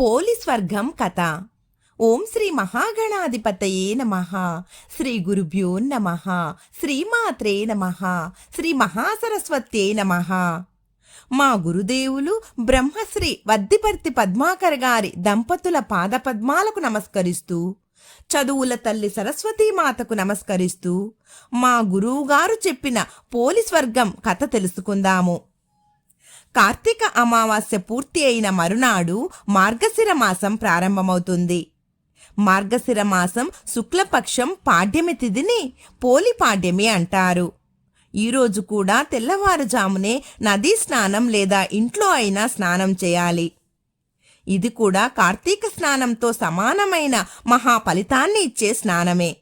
Police వర్గం కథ. ఓం శ్రీ మహాగణాధిపతయే నమ. శ్రీ గురుభ్యో నమ. శ్రీమాత్రే నమ. శ్రీ మహాసరస్వత్యే నమ. మా గురుదేవులు బ్రహ్మశ్రీ వద్దిపర్తి పద్మాకర్ గారి దంపతుల పాదపద్మాలకు నమస్కరిస్తూ చదువుల తల్లి సరస్వతీమాతకు నమస్కరిస్తూ మా గురువుగారు చెప్పిన పోలీస్ వర్గం కథ తెలుసుకుందాము. కార్తీక అమావాస్య పూర్తి అయిన మరునాడు మార్గశిర మాసం ప్రారంభమవుతుంది. మార్గశిర మాసం శుక్లపక్షం పాడ్యమి తిథిని పోలి పాడ్యమి అంటారు. ఈరోజు కూడా తెల్లవారుజామునే నదీ స్నానం లేదా ఇంట్లో అయినా స్నానం చేయాలి. ఇది కూడా కార్తీక స్నానంతో సమానమైన మహా ఫలితాన్ని ఇచ్చే స్నానమే.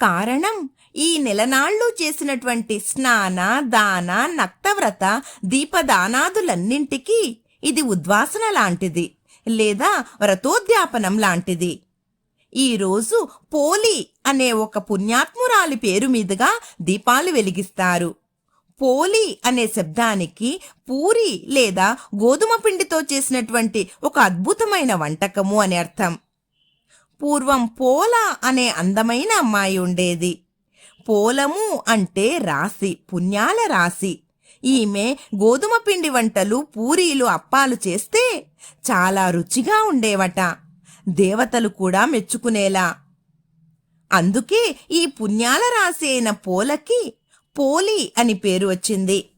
కారణం ఈ నెలనాళ్ళు చేసినటువంటి స్నాన దాన నక్తవ్రత దీపదానాదులన్నింటికీ ఇది ఉద్వాసన లాంటిది లేదా వ్రతోద్యాపనం లాంటిది. ఈరోజు పోలి అనే ఒక పుణ్యాత్మురాలి పేరు మీదుగా దీపాలు వెలిగిస్తారు. పోలి అనే శబ్దానికి పూరి లేదా గోధుమ పిండితో చేసినటువంటి ఒక అద్భుతమైన వంటకము అని అర్థం. పూర్వం పోల అనే అందమైన అమ్మాయి ఉండేది. పోలము అంటే రాశి పుణ్యాల రాశి. ఈమె గోధుమ పిండి వంటలు పూరీలు అప్పాలు చేస్తే చాలా రుచిగా ఉండేవట. దేవతలు కూడా మెచ్చుకునేలా. అందుకే ఈ పుణ్యాల రాశి అయిన పోలకి పోలి అని పేరు వచ్చింది.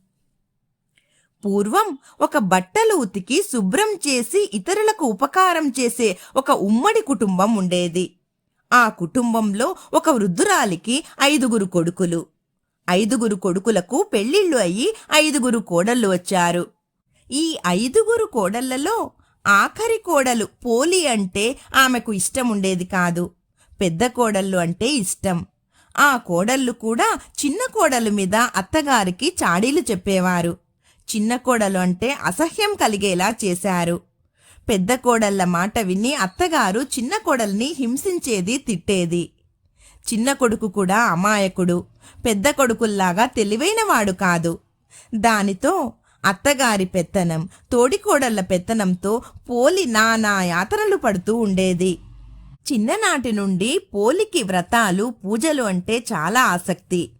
పూర్వం ఒక బట్టలు ఉతికి శుభ్రం చేసి ఇతరులకు ఉపకారం చేసే ఒక ఉమ్మడి కుటుంబం ఉండేది. ఆ కుటుంబంలో ఒక వృద్ధురాలికి ఐదుగురు కొడుకులు. ఐదుగురు కొడుకులకు పెళ్ళిళ్ళు అయ్యి ఐదుగురు కోడళ్ళు వచ్చారు. ఈ ఐదుగురు కోడళ్ళలో ఆఖరి కోడలు పోలి అంటే ఆమెకు ఇష్టం ఉండేది కాదు. పెద్ద కోడళ్ళు అంటే ఇష్టం. ఆ కోడళ్ళు కూడా చిన్న కోడలు మీద అత్తగారికి చాడీలు చెప్పేవారు. చిన్న కోడలు అంటే అసహ్యం కలిగేలా చేశారు. పెద్ద కోడళ్ళ మాట విని అత్తగారు చిన్న కోడల్ని హింసించేది తిట్టేది. చిన్న కొడుకు కూడా అమాయకుడు. పెద్ద కొడుకుల్లాగా తెలివైనవాడు కాదు. దానితో అత్తగారి పెత్తనం తోడికోడళ్ళ పెత్తనంతో పోలి నానా యాతనలు పడుతూ ఉండేది. చిన్ననాటి నుండి పోలికి వ్రతాలు పూజలు అంటే చాలా ఆసక్తి.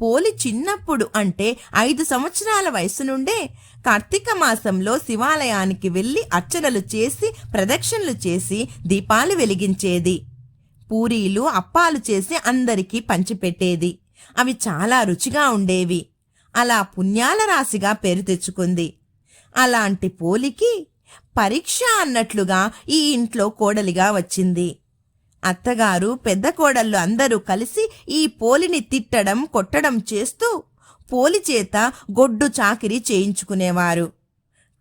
పోలి చిన్నప్పుడు అంటే ఐదు సంవత్సరాల వయసు నుండే కార్తీక మాసంలో శివాలయానికి వెళ్ళి అర్చనలు చేసి ప్రదక్షిణలు చేసి దీపాలు వెలిగించేది. పూరీలు అప్పాలు చేసి అందరికీ పంచిపెట్టేది. అవి చాలా రుచిగా ఉండేవి. అలా పుణ్యాల రాశిగా పేరు తెచ్చుకుంది. అలాంటి పోలికి పరీక్ష అన్నట్లుగా ఈ ఇంట్లో కోడలిగా వచ్చింది. అత్తగారు పెద్ద కోడళ్ళు అందరూ కలిసి ఈ పోలిని తిట్టడం కొట్టడం చేస్తూ పోలి చేత గొడ్డు చాకిరి చేయించుకునేవారు.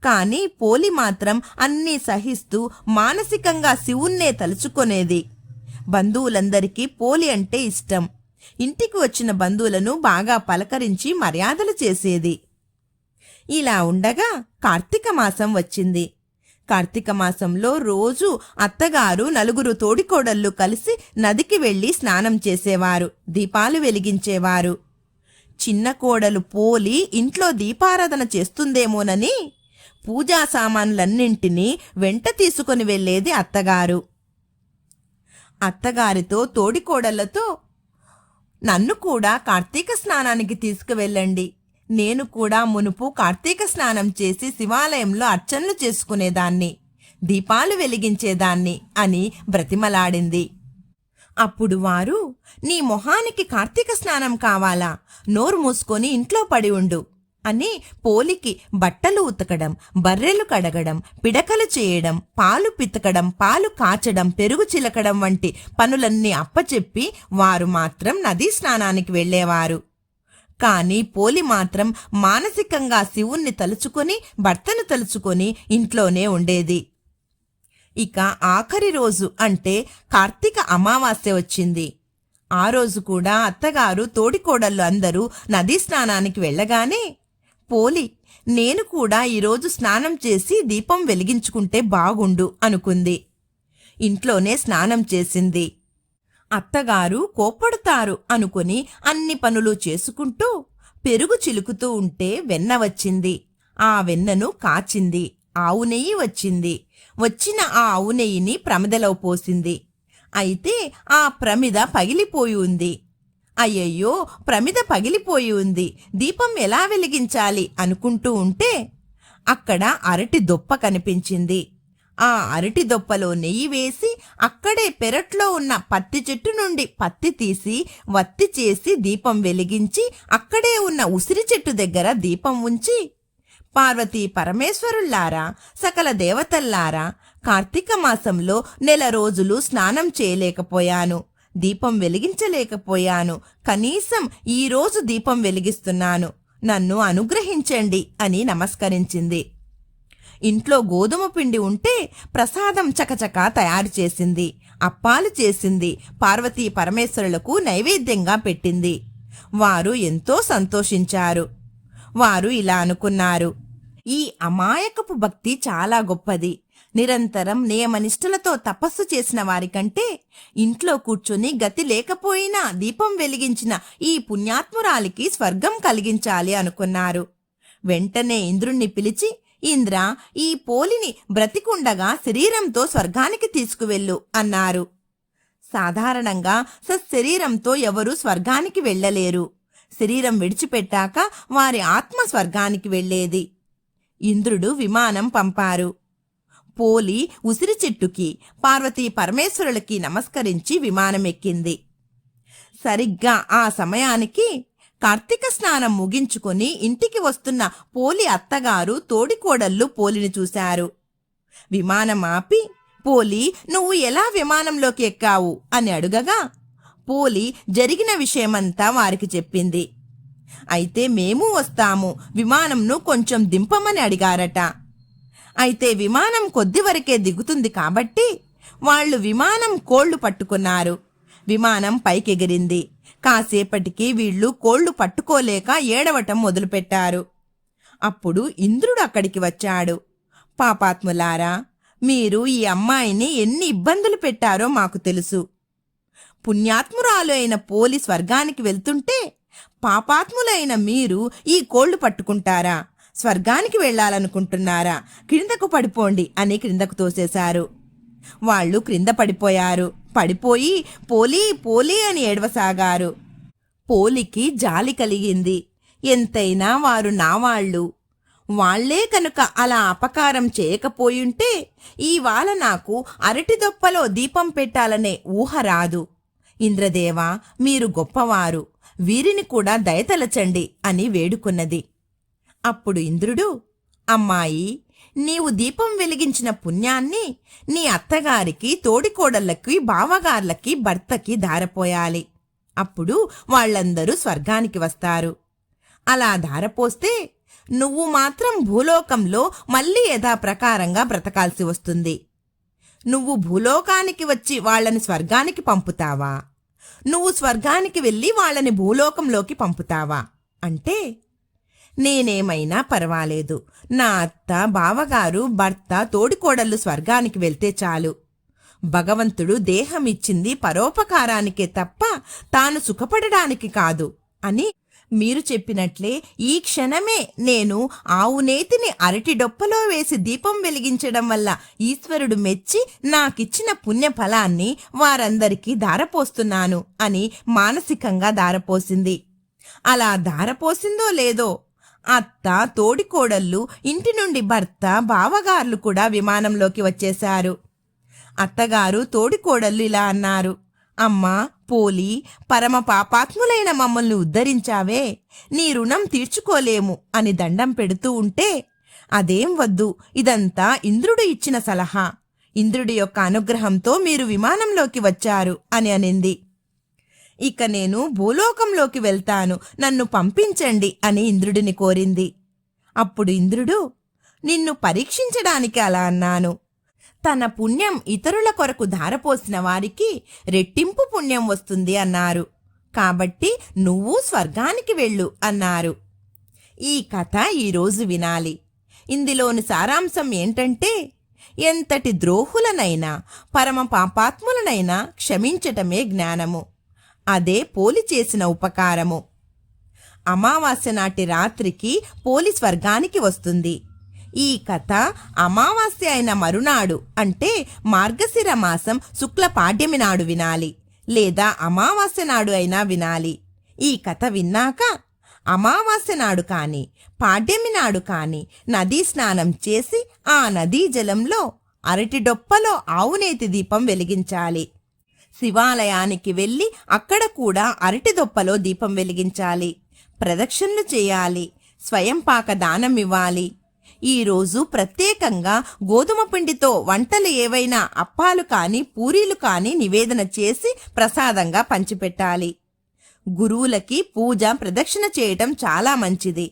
కానీ పోలి మాత్రం అన్నీ సహిస్తూ మానసికంగా శివున్నే తలుచుకునేది. బంధువులందరికీ పోలి అంటే ఇష్టం. ఇంటికి వచ్చిన బంధువులను బాగా పలకరించి మర్యాదలు చేసేది. ఇలా ఉండగా కార్తీక మాసం వచ్చింది. కార్తీక మాసంలో రోజు అత్తగారు నలుగురు తోడికోడళ్ళు కలిసి నదికి వెళ్ళి స్నానం చేసేవారు దీపాలు వెలిగించేవారు. చిన్న కోడలు పోలి ఇంట్లో దీపారాధన చేస్తుందేమోనని పూజా సామాన్లన్నింటినీ వెంట తీసుకొని వెళ్ళేది అత్తగారు. అత్తగారితో తోడికోడళ్ళతో నన్ను కూడా కార్తీక స్నానానికి తీసుకువెళ్ళండి. నేను కూడా మునుపు కార్తీక స్నానం చేసి శివాలయంలో అర్చనలు చేసుకునేదాన్ని దీపాలు వెలిగించేదాన్ని అని బ్రతిమలాడింది. అప్పుడు వారు నీ మొహానికి కార్తీక స్నానం కావాలా? నోరు మూసుకొని ఇంట్లో పడి ఉండు అని పోలికి బట్టలు ఉతకడం బర్రెలు కడగడం పిడకలు చేయడం పాలు పితకడం పాలు కాచడం పెరుగు చిలకడం వంటి పనులన్నీ అప్పచెప్పి వారు మాత్రం నదీ స్నానానికి వెళ్ళేవారు కానీ పోలి మాత్రం మానసికంగా శివుణ్ణి తలుచుకొని భర్తను తలుచుకొని ఇంట్లోనే ఉండేది. ఇక ఆఖరి రోజు అంటే కార్తీక అమావాస్య వచ్చింది. ఆ రోజు కూడా అత్తగారు తోడికోడళ్ళు అందరూ నదీ స్నానానికి వెళ్ళగానే పోలి నేను కూడా ఈరోజు స్నానం చేసి దీపం వెలిగించుకుంటే బాగుండు అనుకుంది. ఇంట్లోనే స్నానం చేసింది. అత్తగారు కోప్పడతారు అనుకుని అన్ని పనులు చేసుకుంటూ పెరుగు చిలుకుతూ ఉంటే వెన్న వచ్చింది. ఆ వెన్నను కాచింది. ఆవు నెయ్యి వచ్చింది. వచ్చిన ఆ ఆవు నెయ్యిని ప్రమిదలో పోసింది. అయితే ఆ ప్రమిద పగిలిపోయి ఉంది. అయ్యయ్యో! ప్రమిద పగిలిపోయి ఉంది. దీపం ఎలా వెలిగించాలి అనుకుంటూ ఉంటే అక్కడ అరటి దొప్ప కనిపించింది. ఆ అరటి దొప్పలో నెయ్యి వేసి అక్కడే పెరట్లో ఉన్న పత్తి చెట్టు నుండి పత్తి తీసి వత్తి చేసి దీపం వెలిగించి అక్కడే ఉన్న ఉసిరి చెట్టు దగ్గర దీపం ఉంచి పార్వతీ పరమేశ్వరుల్లారా సకల దేవతల్లారా కార్తీక మాసంలో నెల రోజులు స్నానం చేయలేకపోయాను దీపం వెలిగించలేకపోయాను కనీసం ఈరోజు దీపం వెలిగిస్తున్నాను నన్ను అనుగ్రహించండి అని నమస్కరించింది. ఇంట్లో గోధుమ పిండి ఉంటే ప్రసాదం చకచకా తయారు చేసింది. అప్పాలు చేసింది. పార్వతీ పరమేశ్వరులకు నైవేద్యంగా పెట్టింది. వారు ఎంతో సంతోషించారు. వారు ఇలా అనుకున్నారు. ఈ అమాయకపు భక్తి చాలా గొప్పది. నిరంతరం నియమనిష్టలతో తపస్సు చేసిన వారికంటే ఇంట్లో కూర్చుని గతి లేకపోయినా దీపం వెలిగించిన ఈ పుణ్యాత్మురాలికి స్వర్గం కలిగించాలి అనుకున్నారు. వెంటనే ఇంద్రుణ్ణి పిలిచి ఇంద్ర ఈ పోలిని బ్రతికుండగా శరీరంతో స్వర్గానికి తీసుకువెళ్ళు అన్నారు. సాధారణంగా సశరీరంతో ఎవరూ స్వర్గానికి వెళ్ళలేరు. శరీరం విడిచిపెట్టాక వారి ఆత్మ స్వర్గానికి వెళ్ళేది. ఇంద్రుడు విమానం పంపారు. పోలి ఉసిరి చెట్టుకి పార్వతీ పరమేశ్వరులకి నమస్కరించి విమానం ఎక్కింది సరిగ్గా ఆ సమయానికి కార్తీక స్నానం ముగించుకొని ఇంటికి వస్తున్న పోలి అత్తగారు తోడికోడళ్ళు పోలిని చూశారు. విమానం ఆపి పోలి నువ్వు ఎలా విమానంలోకి ఎక్కావు? అని అడుగగా పోలి జరిగిన విషయమంతా వారికి చెప్పింది. అయితే మేము వస్తాము విమానంను కొంచెం దింపమని అడిగారట. అయితే విమానం కొద్ది వరకే దిగుతుంది కాబట్టి వాళ్ళు విమానం కోళ్ళు పట్టుకున్నారు. విమానం పైకెగిరింది. కాసేపటికి వీళ్ళు కోళ్ళు పట్టుకోలేక ఏడవటం మొదలుపెట్టారు. అప్పుడు ఇంద్రుడు అక్కడికి వచ్చాడు. పాపాత్ములారా మీరు ఈ అమ్మాయిని ఎన్ని ఇబ్బందులు పెట్టారో మాకు తెలుసు. పుణ్యాత్మురాలు అయిన పోలి స్వర్గానికి వెళ్తుంటే పాపాత్ములైన మీరు ఈ కోళ్ళు పట్టుకుంటారా స్వర్గానికి వెళ్ళాలనుకుంటున్నారా క్రిందకు పడిపోండి అని క్రిందకు తోసేశారు. వాళ్ళు క్రింద పడిపోయారు. పడిపోయి పోలీ పోలీ అని ఏడవసాగారు. పోలికి జాలి కలిగింది. ఎంతైనా వారు నావాళ్ళు. వాళ్ళే కనుక అలా అపకారం చేయకపోయుంటే ఇవాళ నాకు అరటి దొప్పలో దీపం పెట్టాలనే ఊహ రాదు. ఇంద్రదేవా మీరు గొప్పవారు. వీరిని కూడా దయతలచండి అని వేడుకున్నది. అప్పుడు ఇంద్రుడు అమ్మాయి నీవు దీపం వెలిగించిన పుణ్యాన్ని నీ అత్తగారికి తోడికోడళ్ళకి బావగార్లకి భర్తకి ధారపోయాలి. అప్పుడు వాళ్ళందరూ స్వర్గానికి వస్తారు. అలా ధారపోస్తే నువ్వు మాత్రం భూలోకంలో మళ్ళీ యథాప్రకారంగా బ్రతకాల్సి వస్తుంది. నువ్వు భూలోకానికి వచ్చి వాళ్ళని స్వర్గానికి పంపుతావా? నువ్వు స్వర్గానికి వెళ్ళి వాళ్ళని భూలోకంలోకి పంపుతావా? అంటే నేనేమైనా పర్వాలేదు. నా అత్త బావగారు భర్త తోడికోడళ్ళు స్వర్గానికి వెళ్తే చాలు. భగవంతుడు దేహం ఇచ్చింది పరోపకారానికే తప్ప తాను సుఖపడడానికి కాదు అని మీరు చెప్పినట్లే ఈ క్షణమే నేను ఆవు నేతిని అరటి డొప్పలో వేసి దీపం వెలిగించడం వల్ల ఈశ్వరుడు మెచ్చి నాకిచ్చిన పుణ్య ఫలాన్ని వారందరికీ దారపోస్తున్నాను అని మానసికంగా దారపోసింది అలా దారపోసిందో లేదో అత్త తోడికోడళ్ళు ఇంటి నుండి భర్త బావగార్లు కూడా విమానంలోకి వచ్చేశారు. అత్తగారు తోడికోడళ్ళు ఇలా అన్నారు. అమ్మా పోలి పరమ పాపాత్ములైన మమ్మల్ని ఉద్ధరించావే. నీ రుణం తీర్చుకోలేము అని దండం పెడుతూ ఉంటే అదేం వద్దు ఇదంతా ఇంద్రుడు ఇచ్చిన సలహా. ఇంద్రుడి యొక్క అనుగ్రహంతో మీరు విమానంలోకి వచ్చారు అని అనింది. ఇక నేను భూలోకంలోకి వెళ్తాను. నన్ను పంపించండి అని ఇంద్రుడిని కోరింది. అప్పుడు ఇంద్రుడు నిన్ను పరీక్షించడానికి అలా అన్నాను. తన పుణ్యం ఇతరుల కొరకు ధారపోసిన వారికి రెట్టింపు పుణ్యం వస్తుంది అన్నారు. కాబట్టి నువ్వు స్వర్గానికి వెళ్ళు అన్నారు. ఈ కథ ఈరోజు వినాలి. ఇందులోని సారాంశం ఏంటంటే ఎంతటి ద్రోహులనైనా పరమ పాపాత్ములనైనా క్షమించటమే జ్ఞానము. అదే పోలి చేసిన ఉపకారము. అమావాస్య నాటి రాత్రికి పోలి స్వర్గానికి వస్తుంది. ఈ కథ అమావాస్య అయిన మరునాడు అంటే మార్గశిర మాసం శుక్ల పాడ్యమి నాడు వినాలి లేదా అమావాస్య నాడు అయినా వినాలి. ఈ కథ విన్నాక అమావాస్య నాడు కాని పాడ్యమి నాడు కాని నదీ స్నానం చేసి ఆ నదీ జలంలో అరటి డొప్పలో ఆవునేతి దీపం వెలిగించాలి. శివాలయానికి వెళ్ళి అక్కడ కూడా అరటి దొప్పలో దీపం వెలిగించాలి. ప్రదక్షిణలు చేయాలి. స్వయం పాక దానం ఇవ్వాలి. ఈరోజు ప్రత్యేకంగా గోధుమ పిండితో వంటలు ఏవైనా అప్పాలు కానీ పూరీలు కానీ నివేదన చేసి ప్రసాదంగా పంచిపెట్టాలి. గురువులకి పూజ ప్రదక్షిణ చేయటం చాలా మంచిది.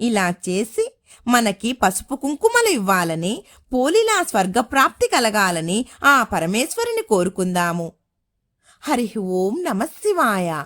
ఇలా చేసి మనకి పసుపు కుంకుమలు ఇవ్వాలని పోలిలా స్వర్గప్రాప్తి కలగాలని ఆ పరమేశ్వరుని కోరుకుందాము. హరి ఓం నమ శివాయ.